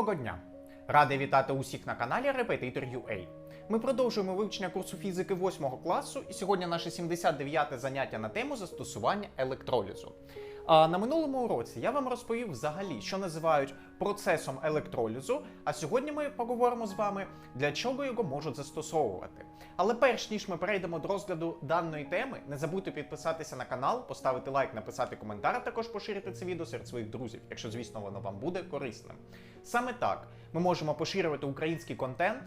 Доброго дня! Радий вітати усіх на каналі Repetitor.ua. Ми продовжуємо вивчення курсу фізики 8 класу, і сьогодні наше 79 заняття на тему застосування електролізу. А на минулому уроці я вам розповів взагалі, що називають процесом електролізу. А сьогодні ми поговоримо з вами, для чого його можуть застосовувати. Але перш ніж ми перейдемо до розгляду даної теми, не забудьте підписатися на канал, поставити лайк, написати коментар, а також поширити це відео серед своїх друзів, якщо, звісно, воно вам буде корисним. Саме так ми можемо поширювати український контент.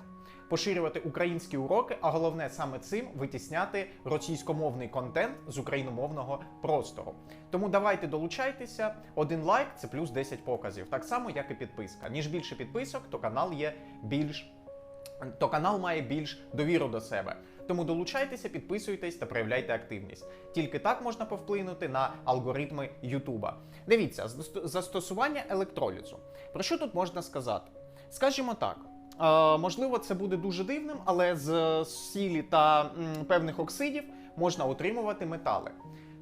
Поширювати українські уроки, а головне саме цим витісняти російськомовний контент з україномовного простору. Тому давайте долучайтеся. Один лайк це плюс 10 показів, так само як і підписка. Ніж більше підписок, то канал є більш то канал має більш довіру до себе. Тому долучайтеся, підписуйтесь та проявляйте активність. Тільки так можна повплинути на алгоритми Ютуба. Дивіться, застосування електролізу. Про що тут можна сказати? Скажімо так. Можливо, це буде дуже дивним, але з сілі та певних оксидів можна отримувати метали.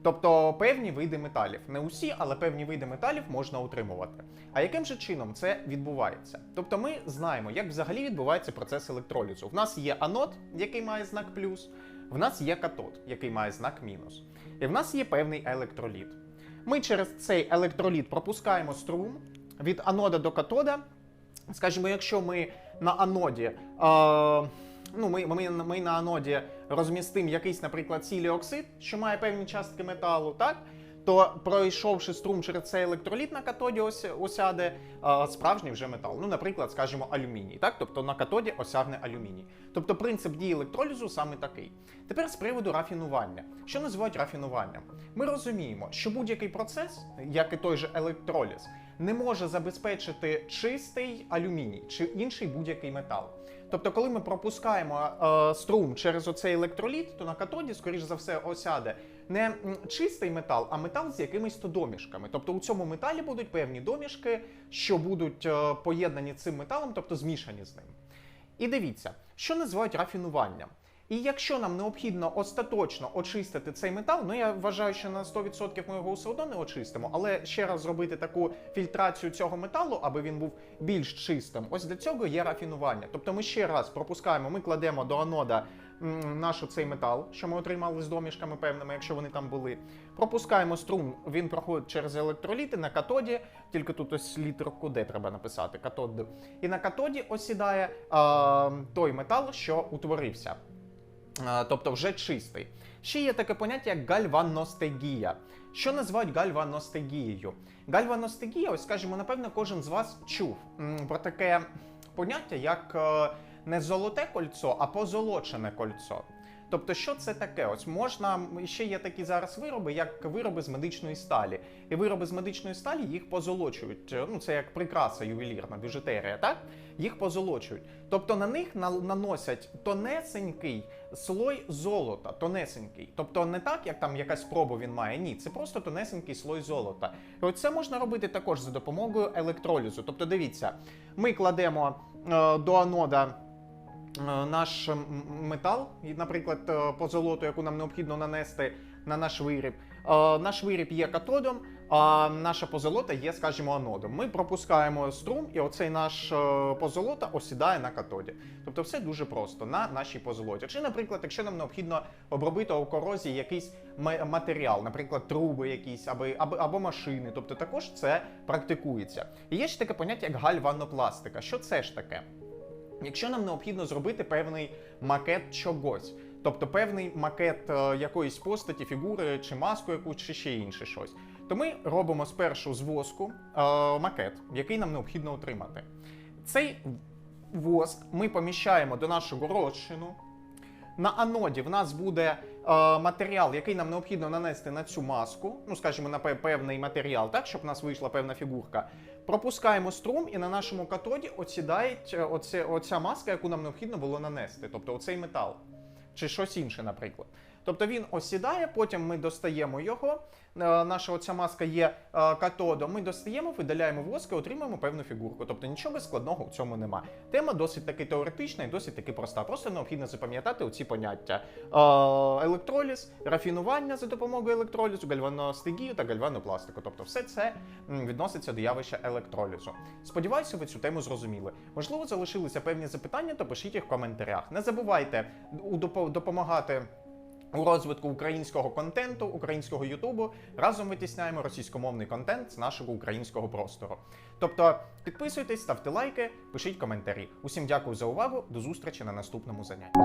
Тобто певні види металів. Не усі, але певні види металів можна отримувати. А яким же чином це відбувається? Тобто ми знаємо, як взагалі відбувається процес електролізу. В нас є анод, який має знак плюс, в нас є катод, який має знак мінус. І в нас є певний електроліт. Ми через цей електроліт пропускаємо струм від анода до катода. Скажімо, якщо ми на аноді. Е, Ну, ми, ми, ми на аноді розмістимо якийсь, наприклад, сілій оксид, що має певні частки металу, так? То пройшовши струм через цей електроліт на катоді ось, осяде а, справжній вже метал. Ну, наприклад, скажімо, алюміній. Так? Тобто на катоді осягне алюміній. Тобто принцип дії електролізу саме такий. Тепер з приводу рафінування. Що називають рафінуванням? Ми розуміємо, що будь-який процес, як і той же електроліз, не може забезпечити чистий алюміній чи інший будь-який метал. Тобто, коли ми пропускаємо е, струм через оцей електроліт, то на катоді, скоріш за все, осяде не чистий метал, а метал з якимись то домішками. Тобто у цьому металі будуть певні домішки, що будуть е, поєднані цим металом, тобто змішані з ним. І дивіться, що називають рафінуванням. І якщо нам необхідно остаточно очистити цей метал, ну я вважаю, що на 100% ми його все одно не очистимо, але ще раз зробити таку фільтрацію цього металу, аби він був більш чистим, ось для цього є рафінування. Тобто ми ще раз пропускаємо, ми кладемо до анода наш цей метал, що ми отримали з домішками певними, якщо вони там були. Пропускаємо струм, він проходить через електроліти на катоді, тільки тут ось літерку Д треба написати, катод. І на катоді осідає а, той метал, що утворився. А, тобто вже чистий. Ще є таке поняття, як гальваностегія. Що називають гальваностегією? Гальваностегія, ось скажімо, напевно, кожен з вас чув про таке поняття, як е, не золоте кольцо, а позолочене кольцо. Тобто, що це таке? Ось можна ще є такі зараз вироби, як вироби з медичної сталі. І вироби з медичної сталі їх позолочують. Ну це як прикраса ювелірна, біжутерія, так? Їх позолочують. Тобто на них наносять тонесенький слой золота, тонесенький. Тобто не так, як там якась проба він має. Ні, це просто тонесенький слой золота. І от це можна робити також за допомогою електролізу. Тобто, дивіться, ми кладемо е, до анода. Е, наш метал, наприклад, е, позолоту, яку нам необхідно нанести на наш виріб. Е, Наш виріб є катодом, а наша позолота є, скажімо, анодом. Ми пропускаємо струм, і оцей наш позолота осідає на катоді. Тобто все дуже просто на нашій позолоті. Чи, наприклад, якщо нам необхідно обробити у корозії якийсь матеріал, наприклад, труби якісь або, або, або машини, тобто також це практикується. І є ще таке поняття, як гальванопластика. Що це ж таке? Якщо нам необхідно зробити певний макет чогось, тобто певний макет е, якоїсь постаті, фігури чи маску якусь, чи ще інше щось, то ми робимо спершу з воску е, макет, який нам необхідно отримати. Цей воск ми поміщаємо до нашого розчину. На аноді в нас буде матеріал, який нам необхідно нанести на цю маску, ну скажімо, на певний матеріал, так, щоб в нас вийшла певна фігурка. Пропускаємо струм, і на нашому катоді осідає е, оце, оця маска, яку нам необхідно було нанести, тобто оцей метал. Чи щось інше, наприклад. Тобто він осідає, потім ми достаємо його. Е, Наша оця маска є е, катодом. Ми достаємо, видаляємо воск і отримуємо певну фігурку. Тобто нічого складного в цьому нема. Тема досить таки теоретична і досить таки проста. Просто необхідно запам'ятати оці поняття: Е, електроліз, рафінування за допомогою електролізу, гальваностигію та гальванопластику. Тобто, все це відноситься до явища електролізу. Сподіваюся, ви цю тему зрозуміли. Можливо, залишилися певні запитання, то пишіть їх в коментарях. Не забувайте допомагати. У розвитку українського контенту, українського Ютубу разом витісняємо російськомовний контент з нашого українського простору. Тобто підписуйтесь, ставте лайки, пишіть коментарі. Усім дякую за увагу. До зустрічі на наступному занятті.